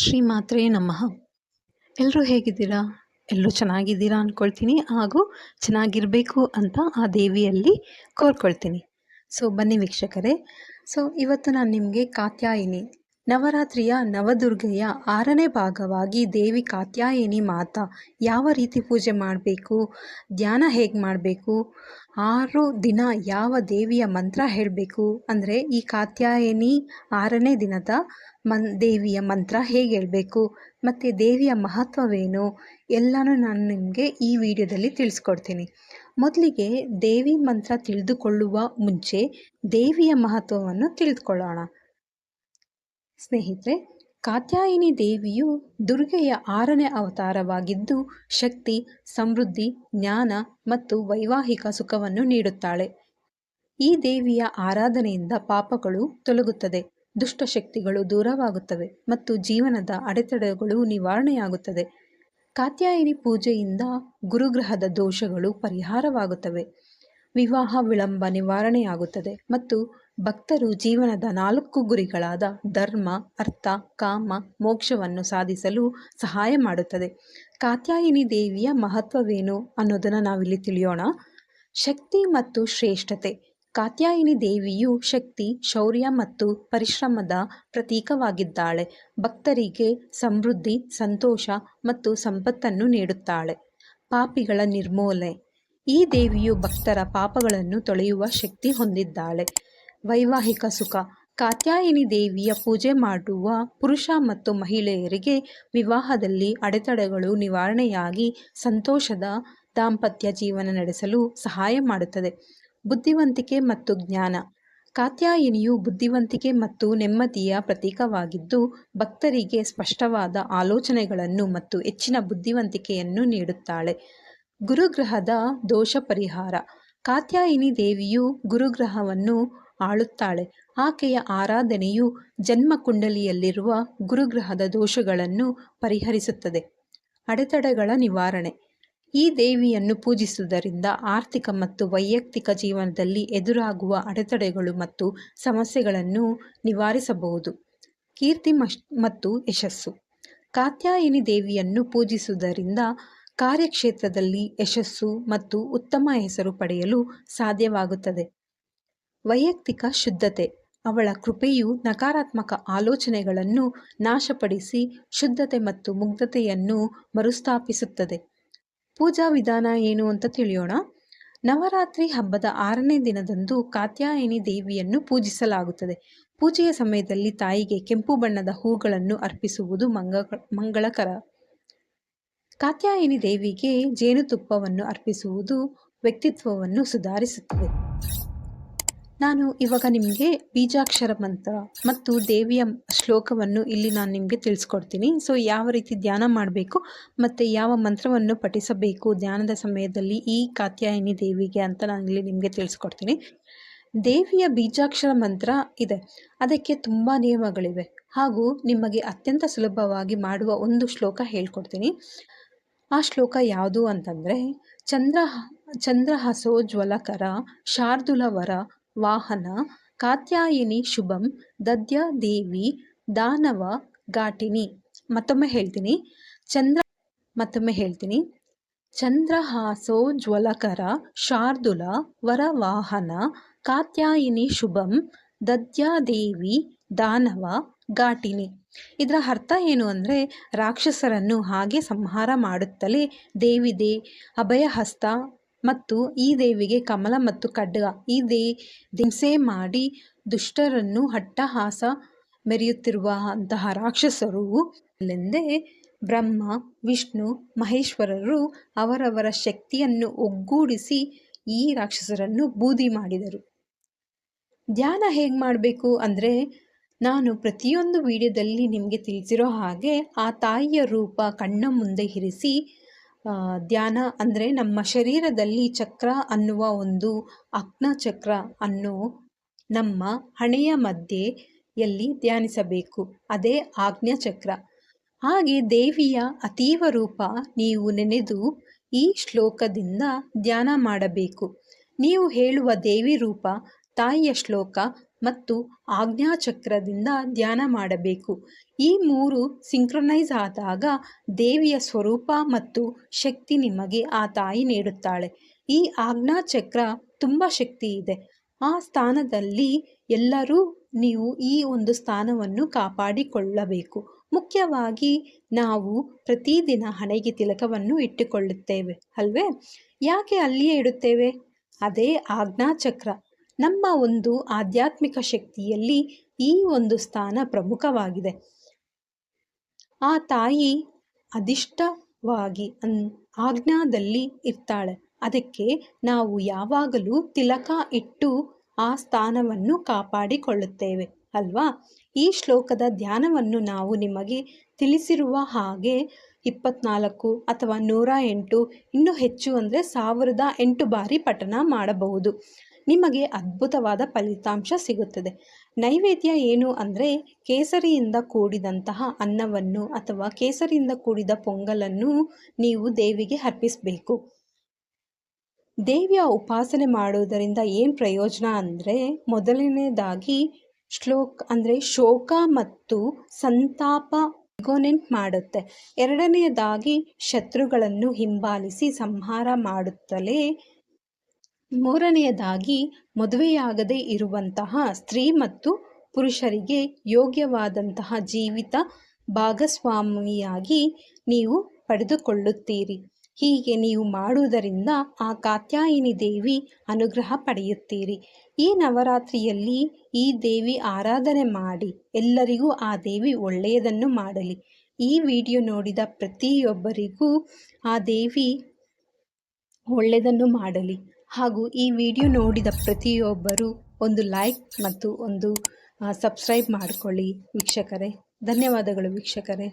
ಶ್ರೀ ಮಾತ್ರೇ ನಮಃ. ಎಲ್ಲರೂ ಹೇಗಿದ್ದೀರಾ? ಎಲ್ಲರೂ ಚೆನ್ನಾಗಿದ್ದೀರಾ ಅಂದ್ಕೊಳ್ತೀನಿ ಹಾಗೂ ಚೆನ್ನಾಗಿರಬೇಕು ಅಂತ ಆ ದೇವಿಯಲ್ಲಿ ಕೋರ್ಕೊಳ್ತೀನಿ. ಸೊ ಬನ್ನಿ ವೀಕ್ಷಕರೇ. ಸೊ ಇವತ್ತು ನಾನು ನಿಮಗೆ ಕಾತ್ಯಾಯಿನಿ. ನವರಾತ್ರಿಯ ನವದುರ್ಗೆಯ ಆರನೇ ಭಾಗವಾಗಿ ದೇವಿ ಕಾತ್ಯಾಯಿನಿ ಮಾತಾ ಯಾವ ರೀತಿ ಪೂಜೆ ಮಾಡಬೇಕು, ಧ್ಯಾನ ಹೇಗೆ ಮಾಡಬೇಕು, ಆರು ದಿನ ಯಾವ ದೇವಿಯ ಮಂತ್ರ ಹೇಳಬೇಕು ಅಂದರೆ ಈ ಕಾತ್ಯಾಯಿನಿ ಆರನೇ ದಿನದ ಮನ್, ದೇವಿಯ ಮಂತ್ರ ಹೇಗೆ ಹೇಳಬೇಕು, ಮತ್ತು ದೇವಿಯ ಮಹತ್ವವೇನು, ಎಲ್ಲನೂ ನಾನು ನಿಮಗೆ ಈ ವಿಡಿಯೋದಲ್ಲಿ ತಿಳಿಸ್ಕೊಡ್ತೀನಿ. ಮೊದಲಿಗೆ ದೇವಿ ಮಂತ್ರ ತಿಳಿದುಕೊಳ್ಳುವ ಮುಂಚೆ ದೇವಿಯ ಮಹತ್ವವನ್ನು ತಿಳಿದುಕೊಳ್ಳೋಣ. ಸ್ನೇಹಿತರೆ, ಕಾತ್ಯಾಯಿನಿ ದೇವಿಯು ದುರ್ಗೆಯ ಆರನೇ ಅವತಾರವಾಗಿದ್ದು, ಶಕ್ತಿ, ಸಮೃದ್ಧಿ, ಜ್ಞಾನ ಮತ್ತು ವೈವಾಹಿಕ ಸುಖವನ್ನು ನೀಡುತ್ತಾಳೆ. ಈ ದೇವಿಯ ಆರಾಧನೆಯಿಂದ ಪಾಪಗಳು ತೊಲಗುತ್ತದೆ, ದುಷ್ಟಶಕ್ತಿಗಳು ದೂರವಾಗುತ್ತವೆ ಮತ್ತು ಜೀವನದ ಅಡೆತಡೆಗಳು ನಿವಾರಣೆಯಾಗುತ್ತದೆ ಕಾತ್ಯಾಯಿನಿ ಪೂಜೆಯಿಂದ ಗುರುಗ್ರಹದ ದೋಷಗಳು ಪರಿಹಾರವಾಗುತ್ತವೆ. ವಿವಾಹ ವಿಳಂಬ ನಿವಾರಣೆಯಾಗುತ್ತದೆ ಮತ್ತು ಭಕ್ತರು ಜೀವನದ ನಾಲ್ಕು ಗುರಿಗಳಾದ ಧರ್ಮ, ಅರ್ಥ, ಕಾಮ, ಮೋಕ್ಷವನ್ನು ಸಾಧಿಸಲು ಸಹಾಯ ಮಾಡುತ್ತದೆ. ಕಾತ್ಯಾಯಿನಿ ದೇವಿಯ ಮಹತ್ವವೇನು ಅನ್ನೋದನ್ನು ನಾವಿಲ್ಲಿ ತಿಳಿಯೋಣ. ಶಕ್ತಿ ಮತ್ತು ಶ್ರೇಷ್ಠತೆ. ಕಾತ್ಯಾಯಿನಿ ದೇವಿಯು ಶಕ್ತಿ, ಶೌರ್ಯ ಮತ್ತು ಪರಿಶ್ರಮದ ಪ್ರತೀಕವಾಗಿದ್ದಾಳೆ. ಭಕ್ತರಿಗೆ ಸಮೃದ್ಧಿ, ಸಂತೋಷ ಮತ್ತು ಸಂಪತ್ತನ್ನು ನೀಡುತ್ತಾಳೆ. ಪಾಪಿಗಳ ನಿರ್ಮೂಲೆ ಈ ದೇವಿಯು ಭಕ್ತರ ಪಾಪಗಳನ್ನು ತೊಳೆಯುವ ಶಕ್ತಿ ಹೊಂದಿದ್ದಾಳೆ. ವೈವಾಹಿಕ ಸುಖ. ಕಾತ್ಯಾಯಿನಿ ದೇವಿಯ ಪೂಜೆ ಮಾಡುವ ಪುರುಷ ಮತ್ತು ಮಹಿಳೆಯರಿಗೆ ವಿವಾಹದಲ್ಲಿ ಅಡೆತಡೆಗಳು ನಿವಾರಣೆಯಾಗಿ ಸಂತೋಷದ ದಾಂಪತ್ಯ ಜೀವನ ನಡೆಸಲು ಸಹಾಯ ಮಾಡುತ್ತದೆ. ಬುದ್ಧಿವಂತಿಕೆ ಮತ್ತು ಜ್ಞಾನ. ಕಾತ್ಯಾಯಿನಿಯು ಬುದ್ಧಿವಂತಿಕೆ ಮತ್ತು ನೆಮ್ಮದಿಯ ಪ್ರತೀಕವಾಗಿದ್ದು, ಭಕ್ತರಿಗೆ ಸ್ಪಷ್ಟವಾದ ಆಲೋಚನೆಗಳನ್ನು ಮತ್ತು ಹೆಚ್ಚಿನ ಬುದ್ಧಿವಂತಿಕೆಯನ್ನು ನೀಡುತ್ತಾಳೆ. ಗುರುಗ್ರಹದ ದೋಷ ಪರಿಹಾರ ಕಾತ್ಯಾಯಿನಿ ದೇವಿಯು ಗುರುಗ್ರಹವನ್ನು ಆಳುತ್ತಾಳೆ. ಆಕೆಯ ಆರಾಧನೆಯು ಜನ್ಮ ಕುಂಡಲಿಯಲ್ಲಿರುವ ಗುರುಗ್ರಹದ ದೋಷಗಳನ್ನು ಪರಿಹರಿಸುತ್ತದೆ. ಅಡೆತಡೆಗಳ ನಿವಾರಣೆ. ಈ ದೇವಿಯನ್ನು ಪೂಜಿಸುವುದರಿಂದ ಆರ್ಥಿಕ ಮತ್ತು ವೈಯಕ್ತಿಕ ಜೀವನದಲ್ಲಿ ಎದುರಾಗುವ ಅಡೆತಡೆಗಳು ಮತ್ತು ಸಮಸ್ಯೆಗಳನ್ನು ನಿವಾರಿಸಬಹುದು. ಕೀರ್ತಿ ಮತ್ತು ಯಶಸ್ಸು. ಕಾತ್ಯಾಯಿನಿ ದೇವಿಯನ್ನು ಪೂಜಿಸುವುದರಿಂದ ಕಾರ್ಯಕ್ಷೇತ್ರದಲ್ಲಿ ಯಶಸ್ಸು ಮತ್ತು ಉತ್ತಮ ಹೆಸರು ಪಡೆಯಲು ಸಾಧ್ಯವಾಗುತ್ತದೆ. ವೈಯಕ್ತಿಕ ಶುದ್ಧತೆ. ಅವಳ ಕೃಪೆಯು ನಕಾರಾತ್ಮಕ ಆಲೋಚನೆಗಳನ್ನು ನಾಶಪಡಿಸಿ ಶುದ್ಧತೆ ಮತ್ತು ಮುಗ್ಧತೆಯನ್ನು ಮರುಸ್ಥಾಪಿಸುತ್ತದೆ. ಪೂಜಾ ವಿಧಾನ ಏನು ಅಂತ ತಿಳಿಯೋಣ. ನವರಾತ್ರಿ ಹಬ್ಬದ ಆರನೇ ದಿನದಂದು ಕಾತ್ಯಾಯಿನಿ ದೇವಿಯನ್ನು ಪೂಜಿಸಲಾಗುತ್ತದೆ. ಪೂಜೆಯ ಸಮಯದಲ್ಲಿ ತಾಯಿಗೆ ಕೆಂಪು ಬಣ್ಣದ ಹೂಗಳನ್ನು ಅರ್ಪಿಸುವುದು ಮಂಗ, ಮಂಗಳಕರ. ಕಾತ್ಯಾಯಿನಿ ದೇವಿಗೆ ಜೇನುತುಪ್ಪವನ್ನು ಅರ್ಪಿಸುವುದು ವ್ಯಕ್ತಿತ್ವವನ್ನು ಸುಧಾರಿಸುತ್ತದೆ. ನಾನು ಇವಾಗ ನಿಮಗೆ ಬೀಜಾಕ್ಷರ ಮಂತ್ರ ಮತ್ತು ದೇವಿಯ ಶ್ಲೋಕವನ್ನು ಇಲ್ಲಿ ನಾನು ನಿಮಗೆ ತಿಳಿಸ್ಕೊಡ್ತೀನಿ. ಸೊ ಯಾವ ರೀತಿ ಧ್ಯಾನ ಮಾಡಬೇಕು ಮತ್ತು ಯಾವ ಮಂತ್ರವನ್ನು ಪಠಿಸಬೇಕು ಧ್ಯಾನದ ಸಮಯದಲ್ಲಿ ಈ ಕಾತ್ಯಾಯಿನಿ ದೇವಿಗೆ ಅಂತ ನಾನು ಇಲ್ಲಿ ನಿಮಗೆ ತಿಳಿಸ್ಕೊಡ್ತೀನಿ. ದೇವಿಯ ಬೀಜಾಕ್ಷರ ಮಂತ್ರ ಇದೆ. ಅದಕ್ಕೆ ತುಂಬ ನಿಯಮಗಳಿವೆ. ಹಾಗೂ ನಿಮಗೆ ಅತ್ಯಂತ ಸುಲಭವಾಗಿ ಮಾಡುವ ಒಂದು ಶ್ಲೋಕ ಹೇಳ್ಕೊಡ್ತೀನಿ. ಆ ಶ್ಲೋಕ ಯಾವುದು ಅಂತಂದರೆ, ಚಂದ್ರ ಚಂದ್ರಹಸೋಜ್ವಲಕರ ಶಾರ್ದುಲವರ ವಾಹನ, ಕಾತ್ಯಾಯಿನಿ ಶುಭಂ, ದದ್ಯ ದೇವಿ, ದಾನವ ಘಾಟಿನಿ. ಮತ್ತೊಮ್ಮೆ ಹೇಳ್ತೀನಿ. ಚಂದ್ರ, ಮತ್ತೊಮ್ಮೆ ಹೇಳ್ತೀನಿ. ಚಂದ್ರಹಾಸೋ ಜ್ವಲಕರ ಶಾರ್ದುಲ ವರವಾಹನ, ಕಾತ್ಯಾಯಿನಿ ಶುಭಂ ದದ್ಯಾದೇವಿ ದಾನವ ಘಾಟಿನಿ. ಇದರ ಅರ್ಥ ಏನು ಅಂದರೆ ರಾಕ್ಷಸರನ್ನು ಹಾಗೆ ಸಂಹಾರ ಮಾಡುತ್ತಲೇ ದೇವಿದೆ ಅಭಯಹಸ್ತ ಮತ್ತು ಈ ದೇವಿಗೆ ಕಮಲ ಮತ್ತು ಖಡ್ಗ. ಈ ದೇ ಹಿಂಸೆ ಮಾಡಿ ದುಷ್ಟರನ್ನು ಹಟ್ಟಹಾಸ ಮೆರೆಯುತ್ತಿರುವ ಅಂತಹ ರಾಕ್ಷಸರು ಅಲ್ಲೆಂದೇ ಬ್ರಹ್ಮ, ವಿಷ್ಣು, ಮಹೇಶ್ವರರು ಅವರವರ ಶಕ್ತಿಯನ್ನು ಒಗ್ಗೂಡಿಸಿ ಈ ರಾಕ್ಷಸರನ್ನು ಬೂದಿ ಮಾಡಿದರು. ಧ್ಯಾನ ಹೇಗೆ ಮಾಡಬೇಕು ಅಂದರೆ, ನಾನು ಪ್ರತಿಯೊಂದು ವಿಡಿಯೋದಲ್ಲಿ ನಿಮಗೆ ತಿಳಿಸಿರೋ ಹಾಗೆ ಆ ತಾಯಿಯ ರೂಪ ಕಣ್ಣ ಮುಂದೆ ಇರಿಸಿ ಧ್ಯಾನ ಅಂದರೆ ನಮ್ಮ ಶರೀರದಲ್ಲಿ ಚಕ್ರ ಅನ್ನುವ ಒಂದು ಅಗ್ನ ಚಕ್ರ ಅನ್ನು ನಮ್ಮ ಹಣೆಯ ಮಧ್ಯೆಯಲ್ಲಿ ಧ್ಯಾನಿಸಬೇಕು. ಅದೇ ಚಕ್ರ. ಹಾಗೆ ದೇವಿಯ ಅತೀವ ರೂಪ ನೀವು ನೆನೆದು ಈ ಶ್ಲೋಕದಿಂದ ಧ್ಯಾನ ಮಾಡಬೇಕು. ನೀವು ಹೇಳುವ ದೇವಿ ರೂಪ ತಾಯಿಯ ಶ್ಲೋಕ ಮತ್ತು ಆಜ್ಞಾಚಕ್ರದಿಂದ ಧ್ಯಾನ ಮಾಡಬೇಕು. ಈ ಮೂರು ಸಿಂಕ್ರೊನೈಸ್ ಆದಾಗ ದೇವಿಯ ಸ್ವರೂಪ ಮತ್ತು ಶಕ್ತಿ ನಿಮಗೆ ಆ ತಾಯಿ ನೀಡುತ್ತಾಳೆ. ಈ ಆಜ್ಞಾಚಕ್ರ ತುಂಬ ಶಕ್ತಿ ಇದೆ. ಆ ಸ್ಥಾನದಲ್ಲಿ ಎಲ್ಲರೂ ನೀವು ಈ ಒಂದು ಸ್ಥಾನವನ್ನು ಕಾಪಾಡಿಕೊಳ್ಳಬೇಕು. ಮುಖ್ಯವಾಗಿ ನಾವು ಪ್ರತಿದಿನ ಹಣೆಗೆ ತಿಲಕವನ್ನು ಇಟ್ಟುಕೊಳ್ಳುತ್ತೇವೆ, ಅಲ್ವೇ? ಯಾಕೆ ಅಲ್ಲಿಯೇ ಇಡುತ್ತೇವೆ? ಅದೇ ಆಜ್ಞಾಚಕ್ರ. ನಮ್ಮ ಒಂದು ಆಧ್ಯಾತ್ಮಿಕ ಶಕ್ತಿಯಲ್ಲಿ ಈ ಒಂದು ಸ್ಥಾನ ಪ್ರಮುಖವಾಗಿದೆ. ಆ ತಾಯಿ ಅದಿಷ್ಟವಾಗಿ ಅನ್ ಆಜ್ಞಾದಲ್ಲಿ ಇರ್ತಾಳೆ. ಅದಕ್ಕೆ ನಾವು ಯಾವಾಗಲೂ ತಿಲಕ ಇಟ್ಟು ಆ ಸ್ಥಾನವನ್ನು ಕಾಪಾಡಿಕೊಳ್ಳುತ್ತೇವೆ, ಅಲ್ವಾ? ಈ ಶ್ಲೋಕದ ಧ್ಯಾನವನ್ನು ನಾವು ನಿಮಗೆ ತಿಳಿಸಿರುವ ಹಾಗೆ ಇಪ್ಪತ್ನಾಲ್ಕು ಅಥವಾ ನೂರ ಎಂಟು, ಇನ್ನೂ ಹೆಚ್ಚು ಅಂದರೆ ಸಾವಿರದ ಎಂಟು ಬಾರಿ ಪಠನ ಮಾಡಬಹುದು. ನಿಮಗೆ ಅದ್ಭುತವಾದ ಫಲಿತಾಂಶ ಸಿಗುತ್ತದೆ. ನೈವೇದ್ಯ ಏನು ಅಂದರೆ ಕೇಸರಿಯಿಂದ ಕೂಡಿದಂತಹ ಅನ್ನವನ್ನು ಅಥವಾ ಕೇಸರಿಯಿಂದ ಕೂಡಿದ ಪೊಂಗಲನ್ನು ನೀವು ದೇವಿಗೆ ಅರ್ಪಿಸಬೇಕು. ದೇವಿಯ ಉಪಾಸನೆ ಮಾಡುವುದರಿಂದ ಏನು ಪ್ರಯೋಜನ ಅಂದರೆ ಮೊದಲನೇದಾಗಿ ಶ್ಲೋಕ್ ಅಂದರೆ ಶೋಕ ಮತ್ತು ಸಂತಾಪ ಇಗೋನೆಂಟ್ ಮಾಡುತ್ತೆ. ಎರಡನೆಯದಾಗಿ ಶತ್ರುಗಳನ್ನು ಹಿಂಬಾಲಿಸಿ ಸಂಹಾರ ಮಾಡುತ್ತಲೇ ಮೂರನೆಯದಾಗಿ ಮದುವೆಯಾಗದೇ ಇರುವಂತಹ ಸ್ತ್ರೀ ಮತ್ತು ಪುರುಷರಿಗೆ ಯೋಗ್ಯವಾದಂತಹ ಜೀವಿತ ಭಾಗಸ್ವಾಮಿಯಾಗಿ ನೀವು ಪಡೆದುಕೊಳ್ಳುತ್ತೀರಿ. ಹೀಗೆ ನೀವು ಮಾಡುವುದರಿಂದ ಆ ಕಾತ್ಯಾಯಿನಿ ದೇವಿ ಅನುಗ್ರಹ ಪಡೆಯುತ್ತೀರಿ. ಈ ನವರಾತ್ರಿಯಲ್ಲಿ ಈ ದೇವಿ ಆರಾಧನೆ ಮಾಡಿ, ಎಲ್ಲರಿಗೂ ಆ ದೇವಿ ಒಳ್ಳೆಯದನ್ನು ಮಾಡಲಿ. ಈ ವಿಡಿಯೋ ನೋಡಿದ ಪ್ರತಿಯೊಬ್ಬರಿಗೂ ಆ ದೇವಿ ಒಳ್ಳೆಯದನ್ನು ಮಾಡಲಿ. ಹಾಗೂ ಈ ವಿಡಿಯೋ ನೋಡಿದ ಪ್ರತಿಯೊಬ್ಬರು ಒಂದು ಲೈಕ್ ಮತ್ತು ಒಂದು ಸಬ್ಸ್ಕ್ರೈಬ್ ಮಾಡಿಕೊಳ್ಳಿ ವೀಕ್ಷಕರೇ. ಧನ್ಯವಾದಗಳು ವೀಕ್ಷಕರೇ.